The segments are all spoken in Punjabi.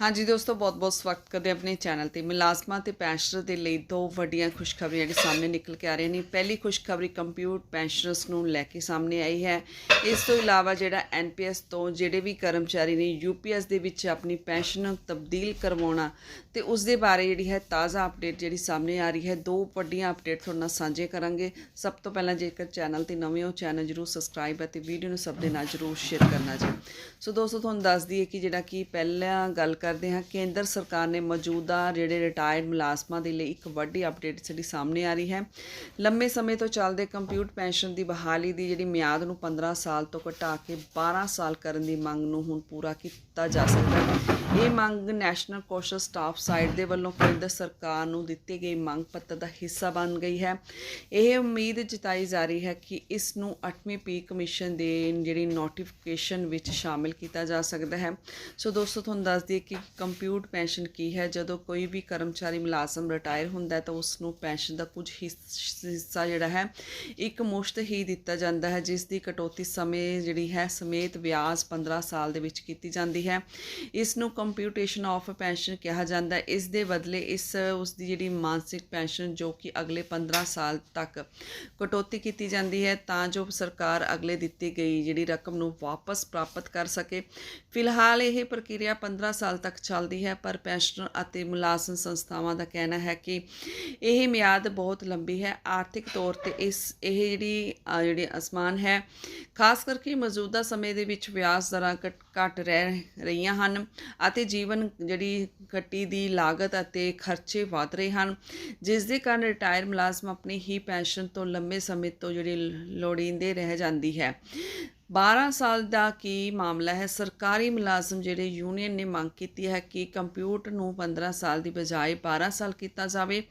ਹਾਂਜੀ ਦੋਸਤੋ, ਬਹੁਤ-ਬਹੁਤ ਸਵਾਗਤ ਕਰਦੇ ਆਪਣੇ ਚੈਨਲ ਤੇ। ਮੁਲਾਜ਼ਮਾਂ ਤੇ ਪੈਨਸ਼ਨਰ ਦੇ ਲਈ ਦੋ ਵੱਡੀਆਂ ਖੁਸ਼ਖਬਰੀਆਂ ਜਿਹੜੇ ਸਾਹਮਣੇ ਨਿਕਲ ਕੇ ਆ ਰਹੀਆਂ ਨੇ। ਪਹਿਲੀ ਖੁਸ਼ਖਬਰੀ ਕੰਪਿਊਟ ਪੈਨਸ਼ਨਰਸ ਨੂੰ ਲੈ ਕੇ ਸਾਹਮਣੇ ਆਈ ਹੈ। ਇਸ ਤੋਂ ਇਲਾਵਾ ਜਿਹੜਾ ਐਨਪੀਐਸ ਤੋਂ ਜਿਹੜੇ ਵੀ ਕਰਮਚਾਰੀ ਨੇ ਯੂਪੀਐਸ ਦੇ ਵਿੱਚ ਆਪਣੀ ਪੈਨਸ਼ਨ ਤਬਦੀਲ ਕਰਵਾਉਣਾ ਤੇ ਉਸ ਦੇ ਬਾਰੇ ਜਿਹੜੀ ਹੈ ਤਾਜ਼ਾ ਅਪਡੇਟ ਜਿਹੜੀ ਸਾਹਮਣੇ ਆ ਰਹੀ ਹੈ। ਦੋ ਵੱਡੀਆਂ ਅਪਡੇਟ ਤੁਹਾਡੇ ਨਾਲ ਸਾਂਝੇ ਕਰਾਂਗੇ। ਸਭ ਤੋਂ ਪਹਿਲਾਂ ਜੇਕਰ ਚੈਨਲ ਤੇ ਨਵੇਂ ਹੋ, ਚੈਨਲ ਜਰੂਰ ਸਬਸਕ੍ਰਾਈਬ ਅਤੇ ਵੀਡੀਓ ਨੂੰ ਸਭ ਦੇ ਨਾਲ ਜਰੂਰ ਸ਼ੇਅਰ ਕਰਨਾ ਜੀ। ਸੋ ਦੋਸਤੋ, ਤੁਹਾਨੂੰ ਦੱਸ ਦਈਏ ਕਿ ਜਿਹੜਾ ਕਿ ਪਹਿਲਾਂ ਗੱਲ ਕਰ ਕਰਦੇ ਹਾਂ ਕੇਂਦਰ ਸਰਕਾਰ ਨੇ ਮੌਜੂਦਾ ਜਿਹੜੇ ਰਿਟਾਇਰਡ ਮੁਲਾਜ਼ਮਾਂ ਦੇ ਲਈ ਇੱਕ ਵੱਡੀ ਅਪਡੇਟ ਜਿਹੜੀ ਸਾਹਮਣੇ ਆ ਰਹੀ ਹੈ। ਲੰਮੇ ਸਮੇਂ ਤੋਂ ਚੱਲਦੇ ਕੰਪਿਊਟਰ ਪੈਨਸ਼ਨ ਦੀ ਬਹਾਲੀ ਦੀ ਜਿਹੜੀ ਮਿਆਦ ਨੂੰ 15 ਸਾਲ ਤੋਂ ਘਟਾ ਕੇ 12 ਸਾਲ ਕਰਨ ਦੀ ਮੰਗ ਨੂੰ ਹੁਣ ਪੂਰਾ ਕੀਤਾ ਜਾ ਸਕਦਾ ਹੈ। ਇਹ ਮੰਗ ਨੈਸ਼ਨਲ ਕੋਸ਼ਲ ਸਟਾਫ ਸਾਈਡ ਦੇ ਵੱਲੋਂ ਕੇਂਦਰ ਸਰਕਾਰ ਨੂੰ ਦਿੱਤੀ ਗਈ ਮੰਗ ਪੱਤਰ ਦਾ ਹਿੱਸਾ ਬਣ ਗਈ ਹੈ। ਇਹ ਉਮੀਦ ਜਤਾਈ ਜਾ ਰਹੀ ਹੈ ਕਿ ਇਸ ਨੂੰ 8ਵੀਂ ਪੀ ਕਮਿਸ਼ਨ ਦੇ ਜਿਹੜੀ ਨੋਟੀਫਿਕੇਸ਼ਨ ਵਿੱਚ ਸ਼ਾਮਿਲ ਕੀਤਾ ਜਾ ਸਕਦਾ ਹੈ। ਸੋ ਦੋਸਤੋ, ਤੁਹਾਨੂੰ ਦੱਸ ਦਈਏ ਕਿ ਕੰਪਿਊਟ ਪੈਨਸ਼ਨ ਕੀ ਹੈ? ਜਦੋਂ ਕੋਈ ਵੀ ਕਰਮਚਾਰੀ ਮੁਲਾਜ਼ਮ ਰਿਟਾਇਰ ਹੁੰਦਾ ਤਾਂ ਉਸ ਨੂੰ ਪੈਨਸ਼ਨ ਦਾ ਕੁਝ ਹਿੱਸਾ ਜਿਹੜਾ ਹੈ, ਇੱਕ ਮੁਸ਼ਤ ਹੀ ਦਿੱਤਾ ਜਾਂਦਾ ਹੈ, ਜਿਸ ਦੀ ਕਟੌਤੀ ਸਮੇਂ ਜਿਹੜੀ ਹੈ, ਸਮੇਤ ਵਿਆਜ 15 ਸਾਲ ਦੇ ਵਿੱਚ ਕੀਤੀ ਜਾਂਦੀ ਹੈ। ਇਸ ਨੂੰ ਕੰਪਿਊਟੇਸ਼ਨ ਆਫ ਪੈਨਸ਼ਨ ਕਿਹਾ ਜਾਂਦਾ ਹੈ। ਇਸ ਦੇ ਬਦਲੇ ਇਸ ਉਸ ਦੀ ਜਿਹੜੀ ਮਾਨਸਿਕ ਪੈਨਸ਼ਨ ਜੋ ਕਿ ਅਗਲੇ 15 ਸਾਲ ਤੱਕ ਕਟੌਤੀ ਕੀਤੀ ਜਾਂਦੀ ਹੈ, ਤਾਂ ਜੋ ਸਰਕਾਰ ਅਗਲੇ ਦਿੱਤੀ ਗਈ ਜਿਹੜੀ ਰਕਮ ਨੂੰ ਵਾਪਸ ਪ੍ਰਾਪਤ ਕਰ ਸਕੇ। ਫਿਲਹਾਲ ਇਹ ਪ੍ਰਕਿਰਿਆ 15 ਸਾਲ ਤੱਕ ਚੱਲਦੀ ਹੈ, ਪਰ ਪੈਨਸ਼ਨਰ ਅਤੇ ਮੁਲਾਜ਼ਮ ਸੰਸਥਾਵਾਂ ਦਾ ਕਹਿਣਾ ਹੈ ਕਿ ਇਹ ਮਿਆਦ ਬਹੁਤ ਲੰਬੀ ਹੈ। ਆਰਥਿਕ ਤੌਰ ਤੇ ਇਸ, ਇਹ ਜਿਹੜੀ ਜਿਹੜੀ ਅਸਮਾਨ ਹੈ, ਖਾਸ ਕਰਕੇ ਮੌਜੂਦਾ ਸਮੇਂ ਦੇ ਵਿੱਚ ਵਿਆਜ ਦਰਾਂ ਘਟ ਘਟ ਰਹਿ ਰਹੀਆਂ ਹਨ ਅਤੇ ਜੀਵਨ ਜਿਹੜੀ ਘੱਟੀ ਦੀ ਲਾਗਤ ਅਤੇ ਖਰਚੇ ਵਧ ਰਹੇ ਹਨ, ਜਿਸ ਦੇ ਕਾਰਨ ਰਿਟਾਇਰ ਮੁਲਾਜ਼ਮ ਆਪਣੀ ਹੀ ਪੈਨਸ਼ਨ ਤੋਂ ਲੰਬੇ ਸਮੇਂ ਤੋਂ ਜਿਹੜੀ ਲੋੜੀਂਦੇ ਰਹਿ ਜਾਂਦੀ ਹੈ। 12 ਸਾਲ ਦਾ ਕੀ ਮਾਮਲਾ ਹੈ? ਸਰਕਾਰੀ ਮੁਲਾਜ਼ਮ ਜਿਹੜੇ ਯੂਨੀਅਨ ਨੇ ਮੰਗ ਕੀਤੀ ਹੈ ਕਿ ਕੰਪਿਊਟਰ ਨੂੰ 15 ਸਾਲ ਦੀ ਬਜਾਏ 12 ਸਾਲ ਕੀਤਾ ਜਾਵੇ।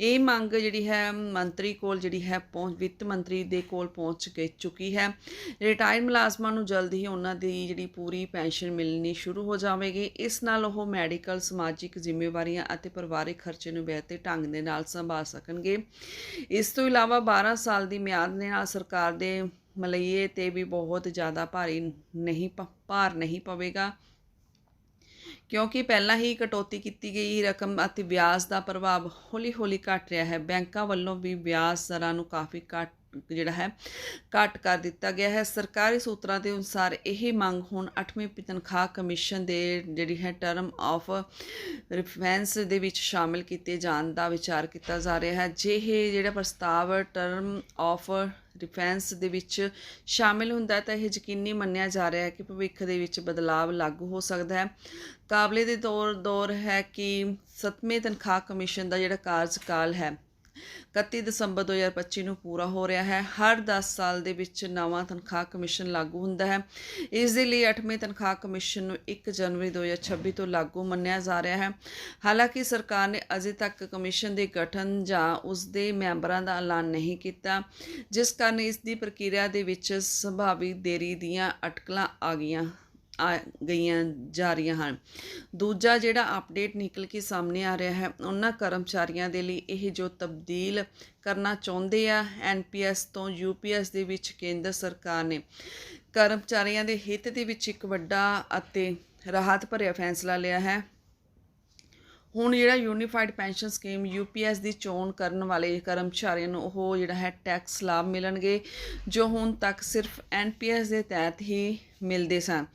ਇਹ ਮੰਗ ਜਿਹੜੀ ਹੈ ਮੰਤਰੀ ਕੋਲ ਜਿਹੜੀ ਹੈ ਪਹੁੰਚ, ਵਿੱਤ ਮੰਤਰੀ ਦੇ ਕੋਲ ਪਹੁੰਚ ਕੇ ਚੁੱਕੀ ਹੈ। ਰਿਟਾਇਰ ਮੁਲਾਜ਼ਮਾਂ ਨੂੰ ਜਲਦ ਹੀ ਉਹਨਾਂ ਦੀ ਜਿਹੜੀ ਪੂਰੀ ਪੈਨਸ਼ਨ ਮਿਲਣੀ ਸ਼ੁਰੂ ਹੋ ਜਾਵੇਗੀ। ਇਸ ਨਾਲ ਉਹ ਮੈਡੀਕਲ ਸਮਾਜਿਕ ਜ਼ਿੰਮੇਵਾਰੀਆਂ ਅਤੇ ਪਰਿਵਾਰਕ ਖਰਚੇ ਨੂੰ ਬਿਹਤਰ ਢੰਗ ਦੇ ਨਾਲ ਸੰਭਾਲ ਸਕਣਗੇ। ਇਸ ਤੋਂ ਇਲਾਵਾ 12 ਸਾਲ ਦੀ ਮਿਆਦ ਦੇ ਨਾਲ ਸਰਕਾਰ ਦੇ ਮਲਈਏ ਤੇ ਵੀ ਬਹੁਤ ਜ਼ਿਆਦਾ ਭਾਰੀ ਨਹੀਂ ਭਾਰ ਨਹੀਂ ਪਵੇਗਾ। ਕਿਉਂਕਿ ਪਹਿਲਾਂ ਹੀ ਕਟੌਤੀ ਕੀਤੀ ਗਈ ਰਕਮ ਅਤੇ ਵਿਆਜ ਦਾ ਪ੍ਰਭਾਵ ਹੌਲੀ-ਹੌਲੀ ਘਟ ਰਿਹਾ ਹੈ। ਬੈਂਕਾਂ ਵੱਲੋਂ ਵੀ ਵਿਆਜ ਦਰਾਂ ਨੂੰ ਕਾਫੀ ਘੱਟ ਜਿਹੜਾ ਹੈ, ਘੱਟ ਕਰ ਦਿੱਤਾ ਗਿਆ ਹੈ। ਸਰਕਾਰੀ ਸੂਤਰਾਂ ਦੇ ਅਨੁਸਾਰ ਇਹ ਮੰਗ ਹੁਣ 8ਵੀਂ ਤਨਖਾਹ ਕਮਿਸ਼ਨ ਦੇ ਜਿਹੜੀ ਹੈ ਟਰਮ ਆਫ ਰਿਫਰੈਂਸ ਦੇ ਵਿੱਚ ਸ਼ਾਮਿਲ ਕੀਤੇ ਜਾਣ ਦਾ ਵਿਚਾਰ ਕੀਤਾ ਜਾ ਰਿਹਾ ਹੈ। ਜੇ ਇਹ ਜਿਹੜਾ ਪ੍ਰਸਤਾਵ ਟਰਮ ਆਫ ਰਿਫੈਂਸ ਦੇ ਵਿੱਚ ਸ਼ਾਮਿਲ ਹੁੰਦਾ ਤਾਂ ਇਹ ਯਕੀਨੀ ਮੰਨਿਆ ਜਾ ਰਿਹਾ ਹੈ ਕਿ ਭਵਿੱਖ ਦੇ ਵਿੱਚ ਬਦਲਾਵ ਲਾਗੂ ਹੋ ਸਕਦਾ ਹੈ। ਕਾਬਲੇ ਦੇ ਤੌਰ ਦੌਰ ਹੈ ਕਿ ਸੱਤਵੇਂ ਤਨਖਾਹ ਕਮਿਸ਼ਨ ਦਾ ਜਿਹੜਾ ਕਾਰਜਕਾਲ ਹੈ 31 ਦਸੰਬਰ 2025 ਨੂੰ ਪੂਰਾ ਹੋ ਰਿਹਾ ਹੈ। ਹਰ 10 ਸਾਲ ਦੇ ਵਿੱਚ ਨਵਾਂ ਤਨਖਾਹ ਕਮਿਸ਼ਨ ਲਾਗੂ ਹੁੰਦਾ ਹੈ। ਇਸ ਦੇ ਲਈ 8ਵੇਂ ਤਨਖਾਹ ਕਮਿਸ਼ਨ ਨੂੰ 1 ਜਨਵਰੀ 2026 ਤੋਂ ਲਾਗੂ ਮੰਨਿਆ ਜਾ ਰਿਹਾ ਹੈ। ਹਾਲਾਂਕਿ ਸਰਕਾਰ ਨੇ ਅਜੇ ਤੱਕ ਕਮਿਸ਼ਨ ਦੇ ਗਠਨ ਜਾਂ ਉਸ ਦੇ ਮੈਂਬਰਾਂ ਦਾ ਐਲਾਨ ਨਹੀਂ ਕੀਤਾ, ਜਿਸ ਕਾਰਨ ਇਸ ਦੀ ਪ੍ਰਕਿਰਿਆ ਦੇ ਵਿੱਚ ਸੰਭਾਵੀ ਦੇਰੀ ਦੀਆਂ ਅਟਕਲਾਂ ਆ ਗਈਆਂ। ਆ ਗਈਆਂ ਜਾ ਰਹੀਆਂ ਹਨ। ਦੂਜਾ ਜਿਹੜਾ ਅਪਡੇਟ ਨਿਕਲ ਕੇ ਸਾਹਮਣੇ ਆ ਰਿਹਾ ਹੈ, ਉਹਨਾਂ ਕਰਮਚਾਰੀਆਂ ਦੇ ਲਈ ਇਹ ਜੋ ਤਬਦੀਲ ਕਰਨਾ ਚਾਹੁੰਦੇ ਆ ਐਨਪੀਐਸ ਤੋਂ ਯੂਪੀਐਸ ਦੇ ਵਿੱਚ ਕੇਂਦਰ ਸਰਕਾਰ ਨੇ, ਕਰਮਚਾਰੀਆਂ ਦੇ ਹਿੱਤ ਦੇ ਵਿੱਚ ਇੱਕ ਵੱਡਾ ਅਤੇ ਰਾਹਤ ਭਰਿਆ ਫੈਸਲਾ ਲਿਆ ਹੈ। ਹੁਣ ਜਿਹੜਾ ਯੂਨੀਫਾਈਡ ਪੈਨਸ਼ਨ ਸਕੀਮ ਯੂਪੀਐਸ ਦੀ ਚੋਣ ਕਰਨ ਵਾਲੇ ਕਰਮਚਾਰੀਆਂ ਨੂੰ ਉਹ ਜਿਹੜਾ ਹੈ ਟੈਕਸ ਲਾਭ ਮਿਲਣਗੇ, ਜੋ ਹੁਣ ਤੱਕ ਸਿਰਫ ਐਨਪੀਐਸ ਦੇ ਤਹਿਤ ਹੀ ਮਿਲਦੇ ਸਨ।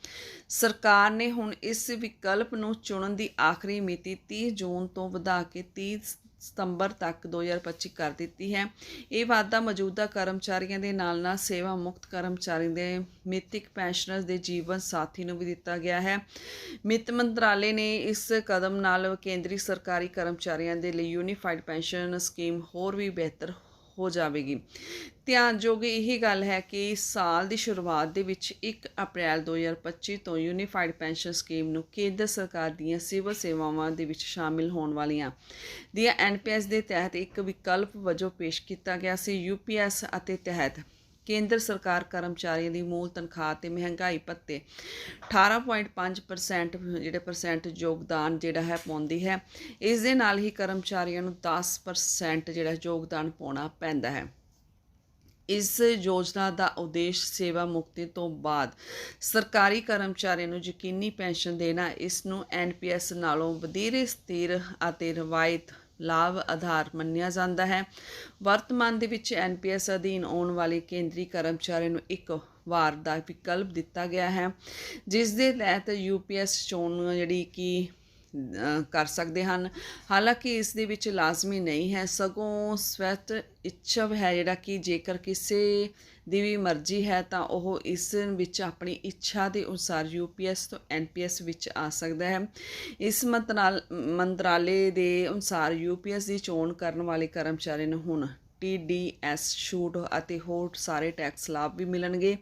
ਸਰਕਾਰ ਨੇ ਹੁਣ ਇਸ ਵਿਕਲਪ ਨੂੰ ਚੁਣਨ ਦੀ ਆਖਰੀ ਮਿਤੀ 30 ਜੂਨ ਤੋਂ ਵਧਾ ਕੇ 30 ਸਤੰਬਰ ਤੱਕ 2025 ਕਰ ਦਿੱਤੀ ਹੈ। ਇਹ ਵਾਅਦਾ ਮੌਜੂਦਾ ਕਰਮਚਾਰੀਆਂ ਦੇ ਨਾਲ ਨਾਲ ਸੇਵਾ ਮੁਕਤ ਕਰਮਚਾਰੀ ਦੇ ਮਿਤਿਕ ਪੈਨਸ਼ਨਰਸ ਦੇ ਜੀਵਨ ਸਾਥੀ ਨੂੰ ਵੀ ਦਿੱਤਾ ਗਿਆ ਹੈ। ਵਿੱਤ ਮੰਤਰਾਲੇ ਨੇ ਇਸ ਕਦਮ ਨਾਲ ਕੇਂਦਰੀ ਸਰਕਾਰੀ ਕਰਮਚਾਰੀਆਂ ਦੇ ਲਈ ਯੂਨੀਫਾਈਡ ਪੈਨਸ਼ਨ ਸਕੀਮ ਹੋਰ ਵੀ ਬਿਹਤਰ ਹੋ ਜਾਵੇਗੀ। ਧਿਆਨਯੋਗ ਇਹੀ ਗੱਲ ਹੈ ਕਿ ਸਾਲ ਦੀ ਸ਼ੁਰੂਆਤ ਦੇ ਵਿੱਚ 1 ਅਪ੍ਰੈਲ 2025 ਤੋਂ ਯੂਨੀਫਾਈਡ ਪੈਨਸ਼ਨ ਸਕੀਮ ਨੂੰ ਕੇਂਦਰ ਸਰਕਾਰ ਦੀਆਂ ਸਿਵਲ ਸੇਵਾਵਾਂ ਦੇ ਵਿੱਚ ਸ਼ਾਮਿਲ ਹੋਣ ਵਾਲੀਆਂ ਦੀਆਂ ਐਨਪੀਐਸ ਦੇ ਤਹਿਤ ਇੱਕ ਵਿਕਲਪ ਵਜੋਂ ਪੇਸ਼ ਕੀਤਾ ਗਿਆ ਸੀ ਯੂਪੀਐਸ ਅਤੇ ਤਹਿਤ। ਕੇਂਦਰ ਸਰਕਾਰ ਕਰਮਚਾਰੀਆਂ ਦੀ ਮੂਲ ਤਨਖਾਹ ਤੇ ਮਹਿੰਗਾਈ ਭੱਤੇ। 18.5% ਜਿਹੜੇ ਪਰਸੈਂਟ ਯੋਗਦਾਨ ਜਿਹੜਾ ਹੈ ਪਾਉਂਦੀ ਹੈ। ਇਸ ਦੇ ਨਾਲ ਹੀ ਕਰਮਚਾਰੀਆਂ ਨੂੰ 10% ਜਿਹੜਾ ਯੋਗਦਾਨ ਪਾਉਣਾ ਪੈਂਦਾ ਹੈ। ਇਸ ਯੋਜਨਾ ਦਾ ਉਦੇਸ਼ ਸੇਵਾ ਮੁਕਤੀ ਤੋਂ ਬਾਅਦ ਸਰਕਾਰੀ ਕਰਮਚਾਰੀਆਂ ਨੂੰ ਯਕੀਨੀ ਪੈਨਸ਼ਨ ਦੇਣਾ, ਇਸ ਨੂੰ ਐਨਪੀਐਸ ਨਾਲੋਂ ਵਧੇਰੇ ਸਥਿਰ ਅਤੇ ਰਵਾਇਤ ਲਾਭ ਆਧਾਰ ਮੰਨਿਆ ਜਾਂਦਾ ਹੈ। ਵਰਤਮਾਨ ਦੇ ਵਿੱਚ ਐਨਪੀਐਸ ਅਧੀਨ ਆਉਣ ਵਾਲੇ ਕੇਂਦਰੀ ਕਰਮਚਾਰੀ ਨੂੰ ਇੱਕ ਵਾਰ ਦਾ ਵਿਕਲਪ ਦਿੱਤਾ ਗਿਆ ਹੈ, ਜਿਸ ਦੇ ਤਹਿਤ ਯੂਪੀਐਸ ਚੋਣ ਜਿਹੜੀ ਕਿ ਕਰ ਸਕਦੇ ਹਨ। ਹਾਲਾਂਕਿ ਇਸ ਦੇ ਵਿੱਚ ਲਾਜ਼ਮੀ ਨਹੀਂ ਹੈ। ਸਗੋਂ ਸਵੈਤ ਇੱਛਵ ਹੈ ਜਿਹੜਾ ਕਿ ਜੇਕਰ ਕਿਸੇ ਦੀ ਵੀ ਮਰਜ਼ੀ ਹੈ ਤਾਂ ਉਹ ਇਸ ਵਿੱਚ ਆਪਣੀ ਇੱਛਾ ਦੇ ਅਨੁਸਾਰ ਯੂਪੀਐਸ ਤੋਂ ਐਨਪੀਐਸ ਵਿੱਚ ਆ ਸਕਦਾ ਹੈ। ਇਸ ਮੰਤਰਾਲ ਮੰਤਰਾਲੇ ਦੇ ਅਨੁਸਾਰ ਯੂਪੀਐਸ ਦੀ ਚੋਣ ਕਰਨ ਵਾਲੇ ਕਰਮਚਾਰੀ ਨੂੰ ਹੁਣ TDS ਛੂਟ ਅਤੇ ਹੋਰ ਸਾਰੇ ਟੈਕਸ ਲਾਭ ਵੀ ਮਿਲਣਗੇ,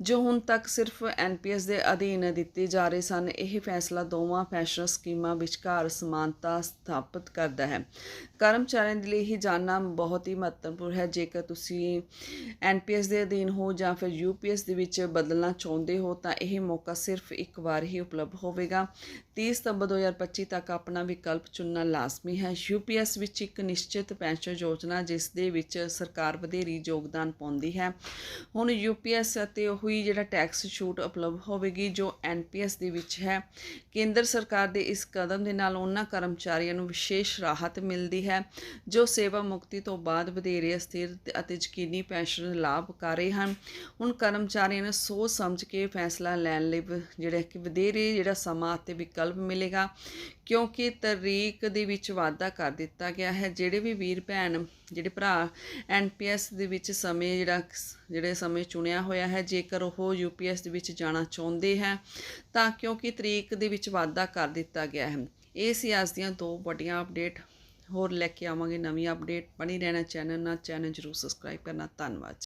ਜੋ ਹੁਣ ਤੱਕ ਸਿਰਫ ਐਨਪੀਐਸ ਦੇ ਅਧੀਨ ਦਿੱਤੇ ਜਾ ਰਹੇ ਸਨ। ਇਹ ਫੈਸਲਾ ਦੋਵਾਂ ਪੈਨਸ਼ਨ ਸਕੀਮਾਂ ਵਿਚਕਾਰ ਸਮਾਨਤਾ ਸਥਾਪਿਤ ਕਰਦਾ ਹੈ। ਕਰਮਚਾਰੀਆਂ ਦੇ ਲਈ ਇਹ ਜਾਣਨਾ ਬਹੁਤ ਹੀ ਮਹੱਤਵਪੂਰਨ ਹੈ। ਜੇਕਰ ਤੁਸੀਂ ਐਨਪੀਐਸ ਦੇ ਅਧੀਨ ਹੋ ਜਾਂ ਫਿਰ ਯੂਪੀਐਸ ਦੇ ਵਿੱਚ ਬਦਲਣਾ ਚਾਹੁੰਦੇ ਹੋ, ਤਾਂ ਇਹ ਮੌਕਾ ਸਿਰਫ ਇੱਕ ਵਾਰ ਹੀ ਉਪਲਬਧ ਹੋਵੇਗਾ। 30 ਸਤੰਬਰ 2025 ਤੱਕ ਆਪਣਾ ਵਿਕਲਪ ਚੁਣਨਾ ਲਾਜ਼ਮੀ ਹੈ। ਯੂਪੀਐਸ ਵਿੱਚ ਇੱਕ ਨਿਸ਼ਚਿਤ ਪੈਨਸ਼ਨ ਯੋਜਨਾ ਜਿਸ ਦੇ ਵਿੱਚ ਸਰਕਾਰ ਵਧੇਰੀ ਯੋਗਦਾਨ ਪਾਉਂਦੀ ਹੈ। ਹੁਣ ਯੂਪੀਐਸ ਅਤੇ ਉਹੀ ਜਿਹੜਾ ਟੈਕਸ ਛੂਟ ਉਪਲਬਧ ਹੋਵੇਗੀ ਜੋ ਐਨਪੀਐਸ ਦੇ ਵਿੱਚ ਹੈ। ਕੇਂਦਰ ਸਰਕਾਰ ਦੇ ਇਸ ਕਦਮ ਦੇ ਨਾਲ ਉਹਨਾਂ ਕਰਮਚਾਰੀਆਂ ਨੂੰ ਵਿਸ਼ੇਸ਼ ਰਾਹਤ ਮਿਲਦੀ ਹੈ, ਜੋ ਸੇਵਾ ਮੁਕਤੀ ਤੋਂ ਬਾਅਦ ਵਧੇਰੇ ਅਸਥਿਰ ਅਤੇ ਯਕੀਨੀ ਪੈਨਸ਼ਨ ਲਾਭ ਕਰ ਰਹੇ ਹਨ। ਹੁਣ ਕਰਮਚਾਰੀਆਂ ਨੂੰ ਸੋਚ ਸਮਝ ਕੇ ਫੈਸਲਾ ਲੈਣ ਲਈ ਵ- ਜਿਹੜਾ ਕਿ ਵਧੇਰੇ ਜਿਹੜਾ ਸਮਾਂ ਅਤੇ ਵਿਕਲਪ ਮਿਲੇਗਾ। ਕਿਉਂਕਿ ਤਰੀਕ ਦੇ ਵਿੱਚ ਵਾਧਾ ਕਰ ਦਿੱਤਾ ਗਿਆ ਹੈ। ਜਿਹੜੇ ਵੀ ਵੀਰ ਭੈਣ, ਜਿਹੜੇ ਭਰਾ ਐਨਪੀਐਸ ਦੇ ਵਿੱਚ ਸਮੇਂ ਜਿਹੜਾ ਜਿਹੜੇ ਸਮੇਂ ਚੁਣਿਆ ਹੋਇਆ ਹੈ, ਜੇਕਰ ਉਹ ਯੂਪੀਐਸ ਦੇ ਵਿੱਚ ਜਾਣਾ ਚਾਹੁੰਦੇ ਹੈ, ਤਾਂ ਕਿਉਂਕਿ ਤਰੀਕ ਦੇ ਵਿੱਚ ਵਾਧਾ ਕਰ ਦਿੱਤਾ ਗਿਆ ਹੈ। ਇਹ ਸੀ ਅੱਜ ਦੀਆਂ ਦੋ ਵੱਡੀਆਂ ਅਪਡੇਟ ਹੋਰ ਲੈ ਕੇ ਆਵਾਂਗੇ ਨਵੀਂ ਅਪਡੇਟ ਬਣੀ ਰਹਿਣਾ ਚੈਨਲ ਨਾਲ। ਚੈਨਲ ਜਰੂਰ ਸਬਸਕ੍ਰਾਈਬ ਕਰਨਾ। ਧੰਨਵਾਦ।